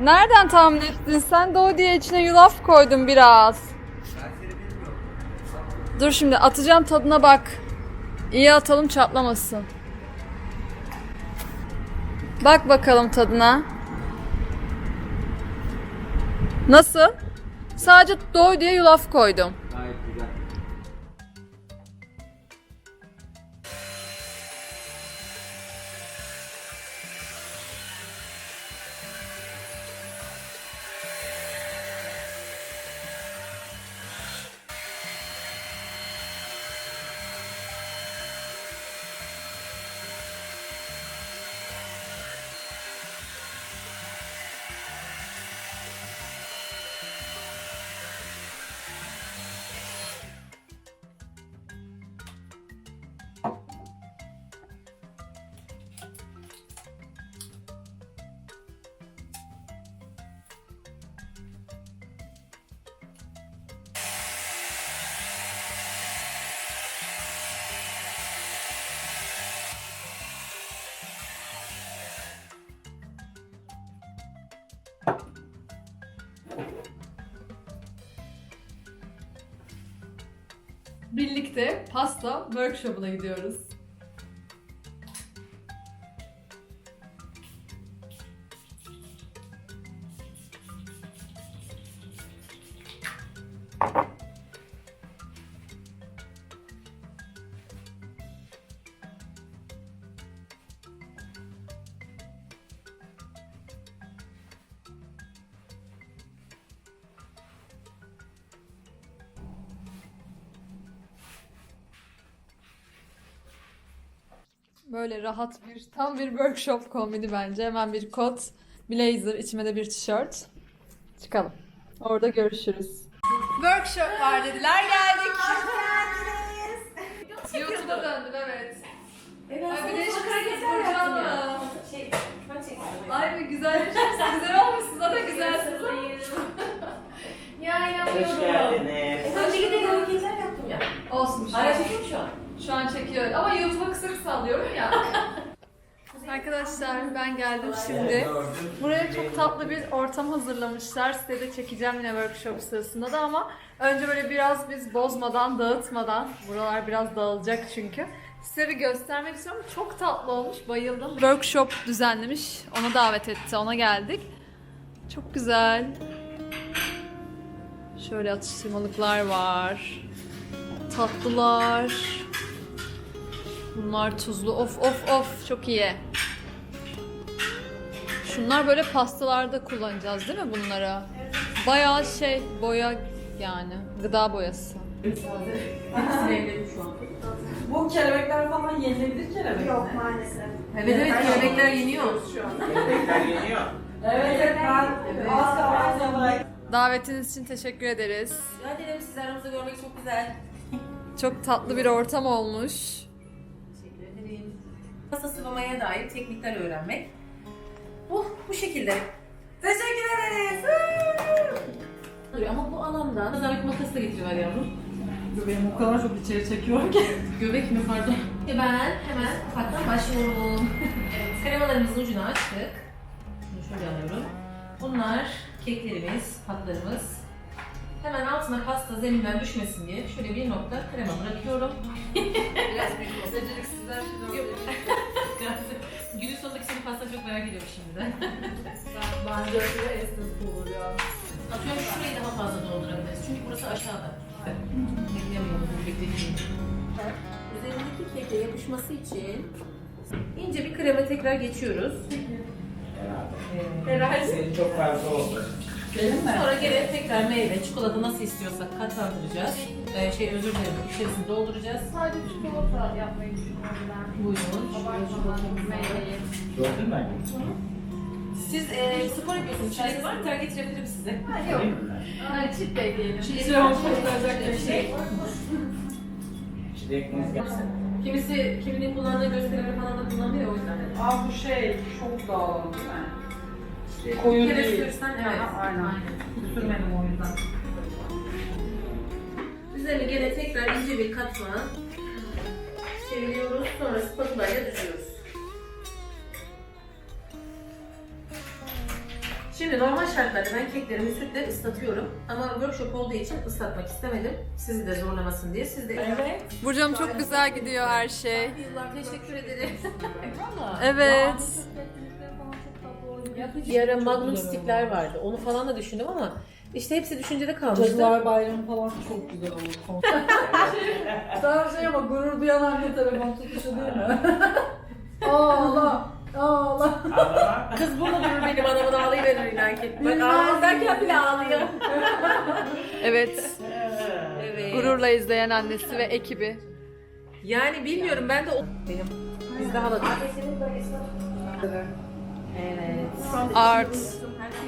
Nereden tahmin ettin sen? Doğu diye içine yulaf koydum biraz. Dur şimdi atacağım tadına bak. İyi atalım çatlamasın. Bak bakalım tadına. Nasıl? Sadece doy diye yulaf koydum. Birlikte pasta workshop'una gidiyoruz. Böyle rahat bir, tam bir workshop kombini bence. Hemen bir kot, blazer, içime de bir tişört. Çıkalım. Orada görüşürüz. Workshop var dediler, geldik. YouTube'a döndüm evet. Ay bir de şu Burcu'nun. Şey, Ay bir güzel bir şey. Güzel olmuşsun zaten güzelsiniz. Ya inanmıyorum. Hoş geldiniz. Önceki de görüntüler yaptım ya. Olsun şey. Hala çekiyor şu an? Şu an çekiyor ama YouTube'a kısa kısa alıyorum ya. Arkadaşlar ben geldim şimdi. Buraya çok tatlı bir ortam hazırlamışlar. Size de çekeceğim yine workshop sırasında da ama önce böyle biraz biz bozmadan, dağıtmadan, buralar biraz dağılacak çünkü. Size bir göstermek istiyorum. Çok tatlı olmuş, bayıldım. Workshop düzenlemiş, ona davet etti, ona geldik. Çok güzel. Şöyle atıştırmalıklar var. Tatlılar. Bunlar tuzlu. Of of of çok iyi. Şunlar böyle pastalarda kullanacağız değil mi bunları? Bayağı şey boya yani gıda boyası. Bu kelebekler falan yenilebilir kelebekler. Yok maalesef. Evet evet kelebekler yeniyor. Kelebekler yeniyor. Evet evet ben az kalmaz olarak. Davetiniz için teşekkür ederiz. Rica ederim sizi aramızda görmek çok güzel. Çok tatlı bir ortam olmuş. Pasta sıvamaya dair teknikler öğrenmek. Bu, bu şekilde. Teşekkür ederiz. Ama bu alanda Zahmet makası da getiriver yavrum. Benim o kadar çok içeri çekiyorum ki. Göbek mi pardon? E ben hemen ufaktan başlıyorum. evet, kremalarımızın ucunu açtık. Şunu şöyle alıyorum. Bunlar keklerimiz, patlarımız. Hemen altına pasta zeminden düşmesin diye şöyle bir nokta krema bırakıyorum. Biraz beceriksizler Günün sonundaki senin pasta çok merak ediyorum şimdiden. Bence öyle estetik olur ya. Atıyorum şurayı daha fazla doldurabiliriz. Çünkü burası aşağıda. Beklemiyorum, bekleyeyim. Üzerindeki keke yapışması için ince bir krema tekrar geçiyoruz. Herhalde. Senin çok fazla oldu. Benim mi? Sonra gene tekrar meyve, çikolata nasıl istiyorsak katlandıracağız. Ee, şey özür dilerim, içerisini dolduracağız. Sadece çikolata yapmayı düşünüyorum ben. Buyurun. Abartmadan meyveyi. Gördün mü? Siz e, spor yapıyorsunuz, çilek var, ter getirebilirim size. Ha, yok. Yani çift bey diyelim. İçine hoş olacak bir şey. Çilekiniz gelsin. Kimisi, kiminin kullandığı gösterileri falan da kullanıyor o yüzden. Aa bu şey çok dağılım değil mi? İşte Koyu bir kere değil. sürsen evet. Aha, aynen. Sürmedim o yüzden. Üzerine gene tekrar ince bir katman çeviriyoruz. Sonra spatula ile düzüyoruz. Şimdi normal şartlarda ben keklerimi sütle ıslatıyorum. Ama workshop olduğu için ıslatmak istemedim. Sizi de zorlamasın diye. Siz de Evet. Burcum çok güzel gidiyor her şey. Yıllar teşekkür ederim. Evet. Bir ara magnum stickler vardı. Onu falan da düşündüm ama işte hepsi düşüncede kalmıştı. Cadılar Bayramı falan çok güzel olur. Daha şey ama gurur duyan anne telefon tutuşu değil mi? ağla, ağla. Ağlama. Kız burada durur benim anamın ağlayıverir belki. Bak ağlamaz derken bile ağlıyor. Evet. Evet. Gururla izleyen annesi ve ekibi. Yani bilmiyorum ben de o... Benim. Biz daha da... Evet. Art.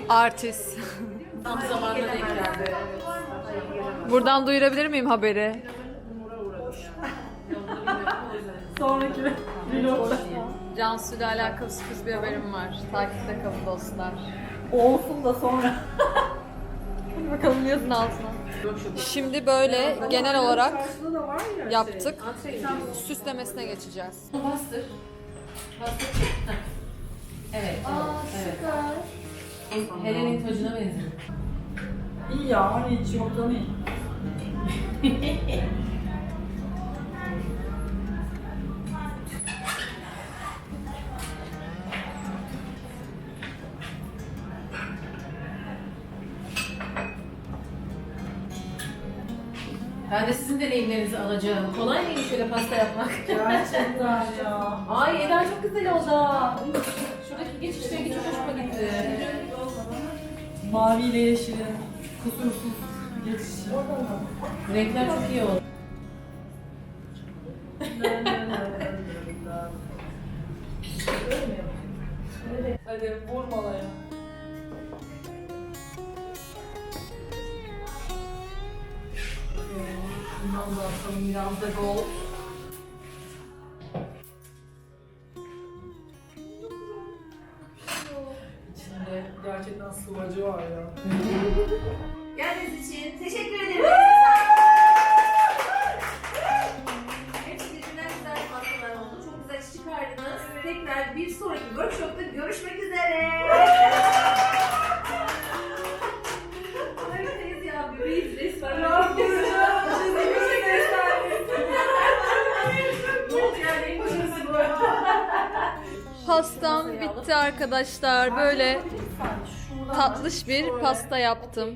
Artist. Tam zamanında denk geldi. Buradan duyurabilir miyim haberi? Sonraki vlogda. Cansu ile alakalı sürpriz bir haberim var. Takipte kalın dostlar. Olsun da sonra. Hadi bakalım yazın altına. Şimdi böyle genel olarak yaptık. Süslemesine geçeceğiz. Bastır. Bastır Evet. evet. evet. Helen'in tacına benziyor. İyi ya hani hiç yoktan iyi. Ben de sizin deneyimlerinizi alacağım. Kolay mıymış şöyle pasta yapmak? Gerçekten ya. Ay Eda çok güzel oldu. Mavi ile yeşilin kusursuz geçişi. Renkler çok iyi oldu. Hadi vurmalaya. Bundan da atalım biraz. Tekrar bir sonraki workshopta görüşmek üzere. Harikayız ya. Bebeğiz resmen. Ne. Pastam bitti arkadaşlar. Böyle tatlış bir pasta yaptım.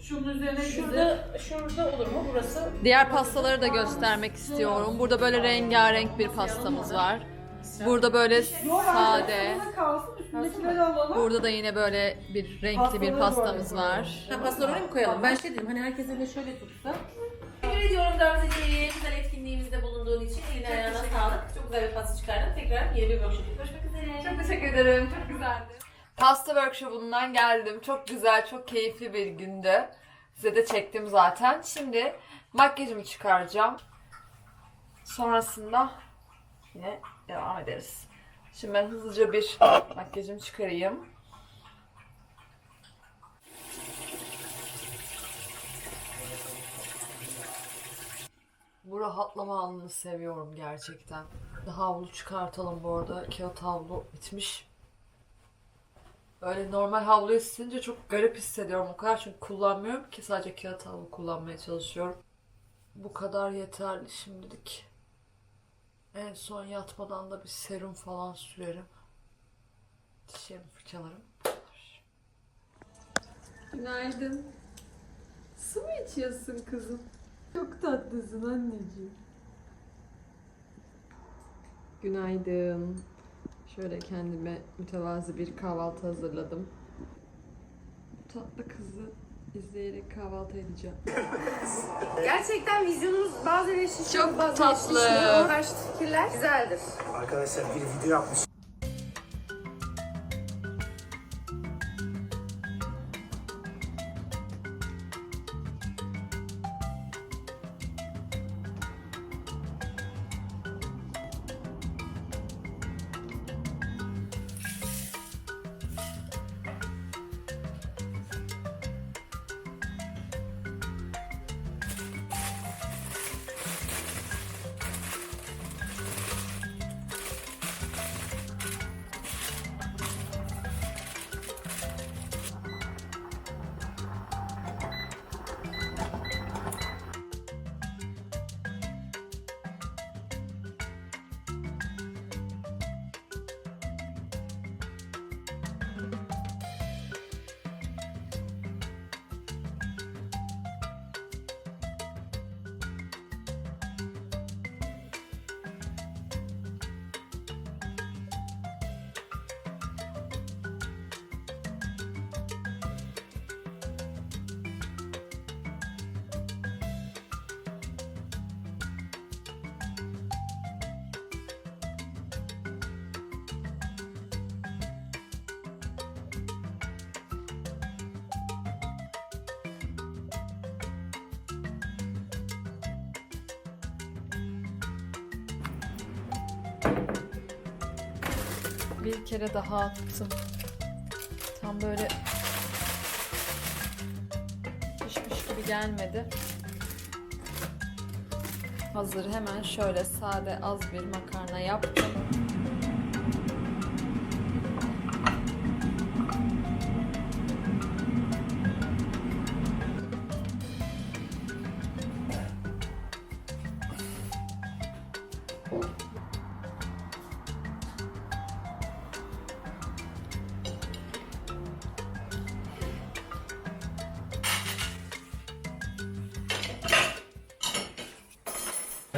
Şunun üzerine güzel. Şurada, şurada olur mu? Burası Diğer pastaları da göstermek istiyorum. Burada böyle rengarenk bir pastamız var. Burada böyle sade. Burada kalsın üstündekileri alalım. Burada da yine böyle bir renkli bir pastamız var. Ha, pastaları oraya mı koyalım? Ben şey dedim hani herkes elinde şöyle tutsa. Teşekkür ediyorum Gamzeciğim. Güzel etkinliğimizde bulunduğun için. Eline ayağına sağlık. Çok güzel bir pasta çıkardın. Tekrar yeni bir görüşmek üzere. Çok teşekkür ederim. Çok güzeldi. Pasta workshop'undan geldim. Çok güzel, çok keyifli bir gündü. Size de çektim zaten. Şimdi makyajımı çıkaracağım. Sonrasında yine devam ederiz. Şimdi ben hızlıca bir makyajımı çıkarayım. Bu rahatlama anını seviyorum gerçekten. Havlu çıkartalım bu arada. Kağıt havlu bitmiş. Böyle normal havluyu silince çok garip hissediyorum o kadar çünkü kullanmıyorum ki sadece kağıt havlu kullanmaya çalışıyorum. Bu kadar yeterli şimdilik. En son yatmadan da bir serum falan sürerim. Dişlerimi fırçalarım. Günaydın. Su mu içiyorsun kızım? Çok tatlısın anneciğim. Günaydın. Şöyle kendime mütevazi bir kahvaltı hazırladım. Tatlı kızı izleyerek kahvaltı edeceğim. Gerçekten vizyonumuz eleştiri Çok tatlı. karşı fikirler güzeldir. Arkadaşlar bir video yapmış. Bir kere daha attım. Tam böyle pişmiş gibi gelmedi. Hazır hemen şöyle sade az bir makarna yaptım.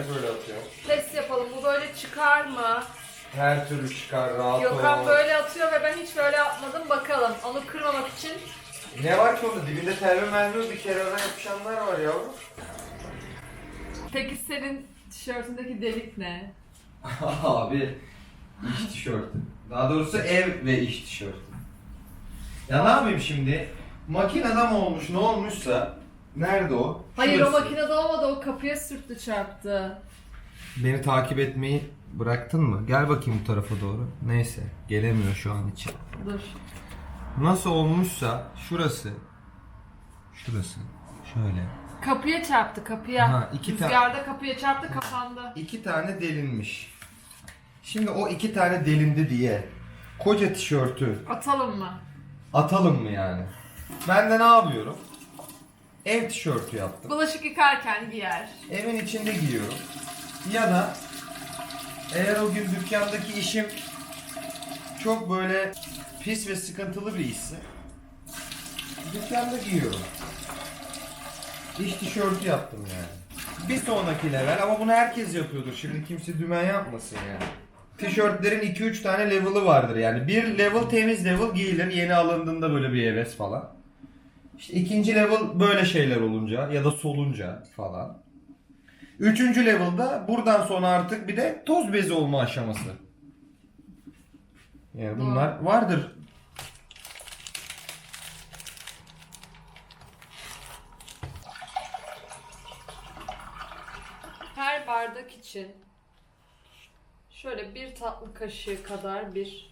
Ne böyle atıyor? Test yapalım. Bu böyle çıkar mı? Her türlü çıkar rahat Gökhan ol. böyle atıyor ve ben hiç böyle yapmadım. Bakalım. Onu kırmamak için Ne var ki orada dibinde terme mermi bir kere ona yapışanlar var yavrum. Peki senin tişörtündeki delik ne? Abi iş tişörtü. Daha doğrusu ev ve iş tişörtü. Ya ne yapayım şimdi? Makinede mi olmuş ne olmuşsa Nerede o? Hayır Şurası. o makinede olmadı o kapıya sürttü çarptı. Beni takip etmeyi bıraktın mı? Gel bakayım bu tarafa doğru. Neyse gelemiyor şu an için. Dur. Nasıl olmuşsa şurası. Şurası. Şöyle. Kapıya çarptı kapıya. Ha, iki ta- Rüzgarda kapıya çarptı kapandı. İki tane delinmiş. Şimdi o iki tane delindi diye koca tişörtü Atalım mı? atalım mı yani? Ben de ne yapıyorum? Ev tişörtü yaptım. Bulaşık yıkarken giyer. Evin içinde giyiyorum. Ya da eğer o gün dükkandaki işim çok böyle pis ve sıkıntılı bir işse dükkanda giyiyorum. İş tişörtü yaptım yani. Bir sonraki level ama bunu herkes yapıyordur. Şimdi kimse dümen yapmasın yani. Tişörtlerin 2-3 tane level'ı vardır yani. Bir level temiz level giyilir yeni alındığında böyle bir heves falan. İşte ikinci level böyle şeyler olunca ya da solunca falan. Üçüncü level'da buradan sonra artık bir de toz bezi olma aşaması. Yani bunlar vardır. Her bardak için şöyle bir tatlı kaşığı kadar bir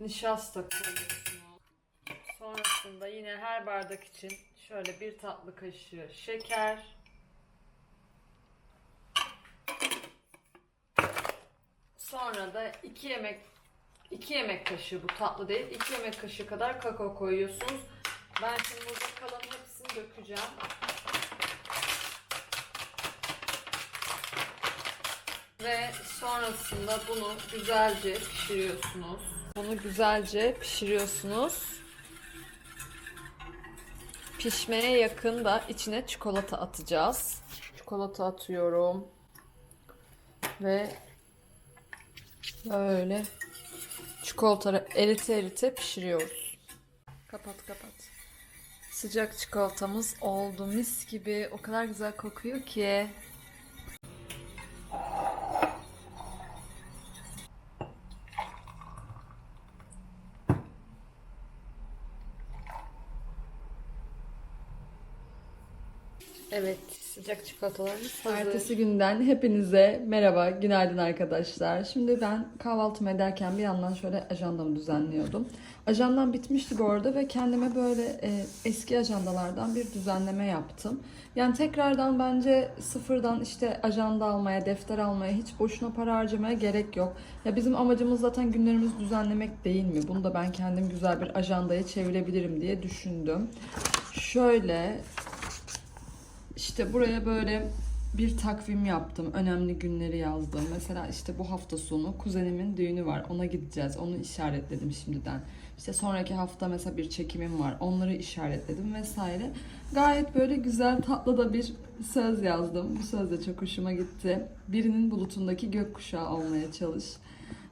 nişasta koyuyorsunuz. Sonrasında yine her bardak için şöyle bir tatlı kaşığı şeker. Sonra da 2 yemek 2 yemek kaşığı bu tatlı değil. 2 yemek kaşığı kadar kakao koyuyorsunuz. Ben şimdi burada kalan hepsini dökeceğim. Ve sonrasında bunu güzelce pişiriyorsunuz. Bunu güzelce pişiriyorsunuz. Pişmeye yakın da içine çikolata atacağız. Çikolata atıyorum. Ve böyle çikolata erite erite pişiriyoruz. Kapat kapat. Sıcak çikolatamız oldu mis gibi. O kadar güzel kokuyor ki. Evet, sıcak çikolatalarımız hazır. Ertesi günden hepinize merhaba, günaydın arkadaşlar. Şimdi ben kahvaltımı ederken bir yandan şöyle ajandamı düzenliyordum. Ajandam bitmişti bu arada ve kendime böyle e, eski ajandalardan bir düzenleme yaptım. Yani tekrardan bence sıfırdan işte ajanda almaya, defter almaya, hiç boşuna para harcamaya gerek yok. Ya bizim amacımız zaten günlerimizi düzenlemek değil mi? Bunu da ben kendim güzel bir ajandaya çevirebilirim diye düşündüm. Şöyle işte buraya böyle bir takvim yaptım. Önemli günleri yazdım. Mesela işte bu hafta sonu kuzenimin düğünü var. Ona gideceğiz. Onu işaretledim şimdiden. İşte sonraki hafta mesela bir çekimim var. Onları işaretledim vesaire. Gayet böyle güzel tatlı da bir söz yazdım. Bu söz de çok hoşuma gitti. Birinin bulutundaki gökkuşağı olmaya çalış.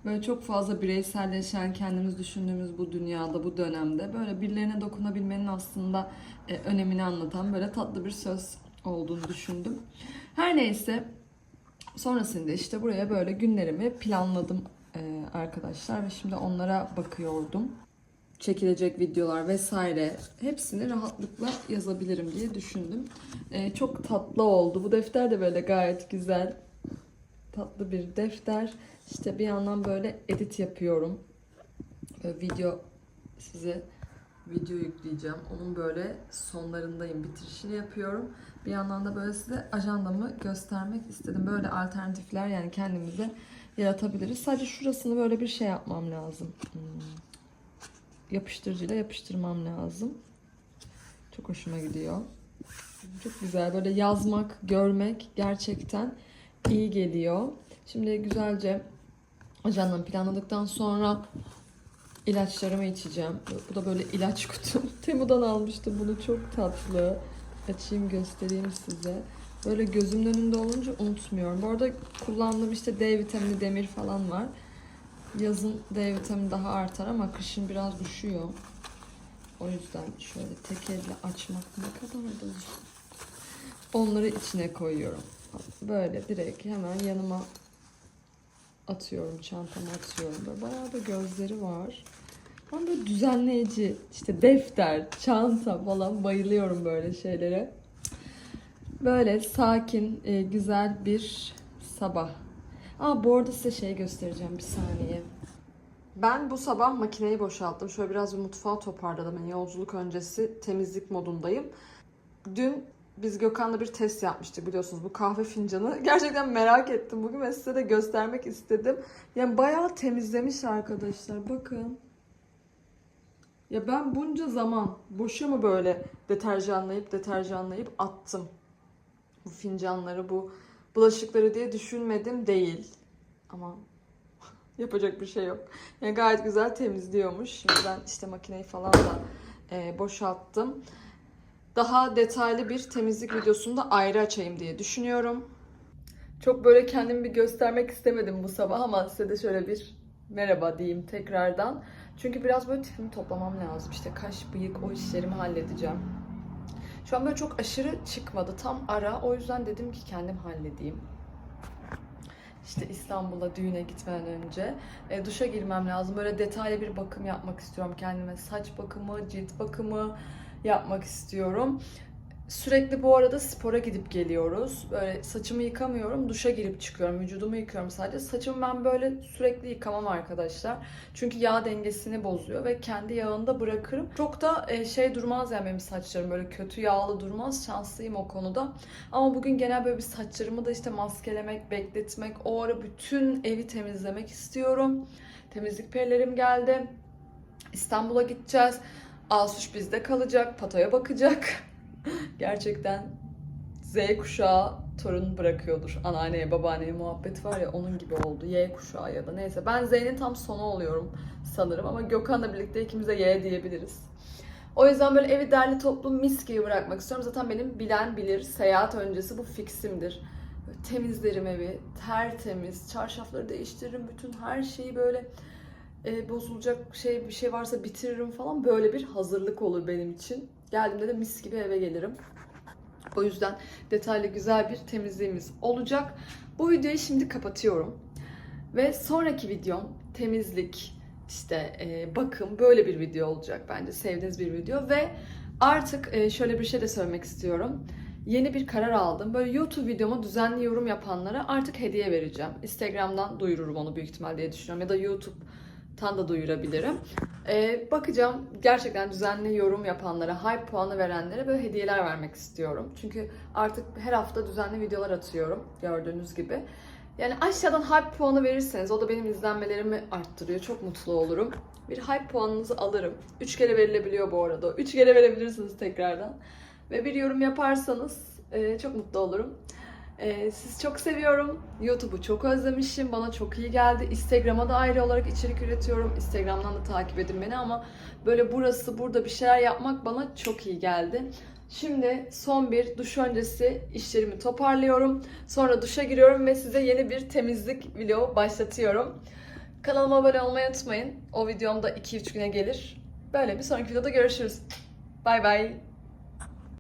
Böyle çok fazla bireyselleşen, kendimiz düşündüğümüz bu dünyada, bu dönemde böyle birilerine dokunabilmenin aslında e, önemini anlatan böyle tatlı bir söz olduğunu düşündüm. Her neyse sonrasında işte buraya böyle günlerimi planladım e, arkadaşlar ve şimdi onlara bakıyordum. Çekilecek videolar vesaire hepsini rahatlıkla yazabilirim diye düşündüm. E, çok tatlı oldu. Bu defter de böyle gayet güzel. tatlı bir defter. İşte bir yandan böyle edit yapıyorum. Böyle video size video yükleyeceğim. Onun böyle sonlarındayım. Bitirişini yapıyorum. Bir yandan da böyle size ajandamı göstermek istedim. Böyle alternatifler yani kendimize yaratabiliriz. Sadece şurasını böyle bir şey yapmam lazım. Hmm. Yapıştırıcıyla yapıştırmam lazım. Çok hoşuma gidiyor. Çok güzel. Böyle yazmak, görmek gerçekten iyi geliyor. Şimdi güzelce ajandamı planladıktan sonra ilaçlarımı içeceğim. Bu da böyle ilaç kutum. Temu'dan almıştım bunu. Çok tatlı. Açayım göstereyim size. Böyle gözümün önünde olunca unutmuyorum. Bu arada kullandığım işte D vitamini, demir falan var. Yazın D vitamini daha artar ama kışın biraz düşüyor. O yüzden şöyle tek elle açmak ne kadar da. Onları içine koyuyorum. Böyle direkt hemen yanıma atıyorum, çantama atıyorum. Böyle bayağı da gözleri var. Ben böyle düzenleyici, işte defter, çanta falan bayılıyorum böyle şeylere. Böyle sakin, e, güzel bir sabah. Aa bu arada size şey göstereceğim bir saniye. Ben bu sabah makineyi boşalttım. Şöyle biraz bir mutfağı toparladım. Yani yolculuk öncesi temizlik modundayım. Dün biz Gökhan'la bir test yapmıştık biliyorsunuz bu kahve fincanı. Gerçekten merak ettim bugün ve size de göstermek istedim. Yani bayağı temizlemiş arkadaşlar bakın. Ya ben bunca zaman boşa mı böyle deterjanlayıp deterjanlayıp attım bu fincanları bu bulaşıkları diye düşünmedim değil. Ama yapacak bir şey yok. Yani gayet güzel temizliyormuş. Şimdi ben işte makineyi falan da e, boşalttım. Daha detaylı bir temizlik videosunu da ayrı açayım diye düşünüyorum. Çok böyle kendimi bir göstermek istemedim bu sabah ama size de şöyle bir merhaba diyeyim tekrardan. Çünkü biraz böyle tipimi toplamam lazım. İşte kaş, bıyık o işlerimi halledeceğim. Şu an böyle çok aşırı çıkmadı. Tam ara. O yüzden dedim ki kendim halledeyim. İşte İstanbul'a düğüne gitmeden önce e, duşa girmem lazım. Böyle detaylı bir bakım yapmak istiyorum kendime. Saç bakımı, cilt bakımı yapmak istiyorum. Sürekli bu arada spora gidip geliyoruz. Böyle saçımı yıkamıyorum, duşa girip çıkıyorum. Vücudumu yıkıyorum sadece. Saçımı ben böyle sürekli yıkamam arkadaşlar. Çünkü yağ dengesini bozuyor ve kendi yağında bırakırım. Çok da e, şey durmaz yani benim saçlarım böyle kötü yağlı durmaz. Şanslıyım o konuda. Ama bugün genel böyle bir saçlarımı da işte maskelemek, bekletmek, o ara bütün evi temizlemek istiyorum. Temizlik perilerim geldi. İstanbul'a gideceğiz. Asuş bizde kalacak, Pato'ya bakacak. Gerçekten Z kuşağı torun bırakıyordur. Anneanneye, babaanneye muhabbet var ya onun gibi oldu. Y kuşağı ya da neyse. Ben Z'nin tam sonu oluyorum sanırım ama Gökhan'la birlikte ikimiz de Y diyebiliriz. O yüzden böyle evi derli toplu mis gibi bırakmak istiyorum. Zaten benim bilen bilir seyahat öncesi bu fiksimdir. Temizlerim evi, tertemiz, çarşafları değiştiririm, bütün her şeyi böyle e, bozulacak şey bir şey varsa bitiririm falan. Böyle bir hazırlık olur benim için. Geldiğimde de mis gibi eve gelirim. O yüzden detaylı güzel bir temizliğimiz olacak. Bu videoyu şimdi kapatıyorum. Ve sonraki videom temizlik, işte e, bakım böyle bir video olacak bence. Sevdiğiniz bir video ve artık e, şöyle bir şey de söylemek istiyorum. Yeni bir karar aldım. Böyle YouTube videoma düzenli yorum yapanlara artık hediye vereceğim. Instagram'dan duyururum onu büyük ihtimal diye düşünüyorum. Ya da YouTube'tan da duyurabilirim. Ee, bakacağım gerçekten düzenli yorum yapanlara, hype puanı verenlere böyle hediyeler vermek istiyorum. Çünkü artık her hafta düzenli videolar atıyorum gördüğünüz gibi. Yani aşağıdan hype puanı verirseniz o da benim izlenmelerimi arttırıyor. Çok mutlu olurum. Bir hype puanınızı alırım. 3 kere verilebiliyor bu arada. 3 kere verebilirsiniz tekrardan. Ve bir yorum yaparsanız e, çok mutlu olurum. E, sizi çok seviyorum. YouTube'u çok özlemişim. Bana çok iyi geldi. Instagram'a da ayrı olarak içerik üretiyorum. Instagram'dan da takip edin beni ama böyle burası burada bir şeyler yapmak bana çok iyi geldi. Şimdi son bir duş öncesi işlerimi toparlıyorum. Sonra duşa giriyorum ve size yeni bir temizlik video başlatıyorum. Kanalıma abone olmayı unutmayın. O videom da 2-3 güne gelir. Böyle bir sonraki videoda görüşürüz. Bay bay.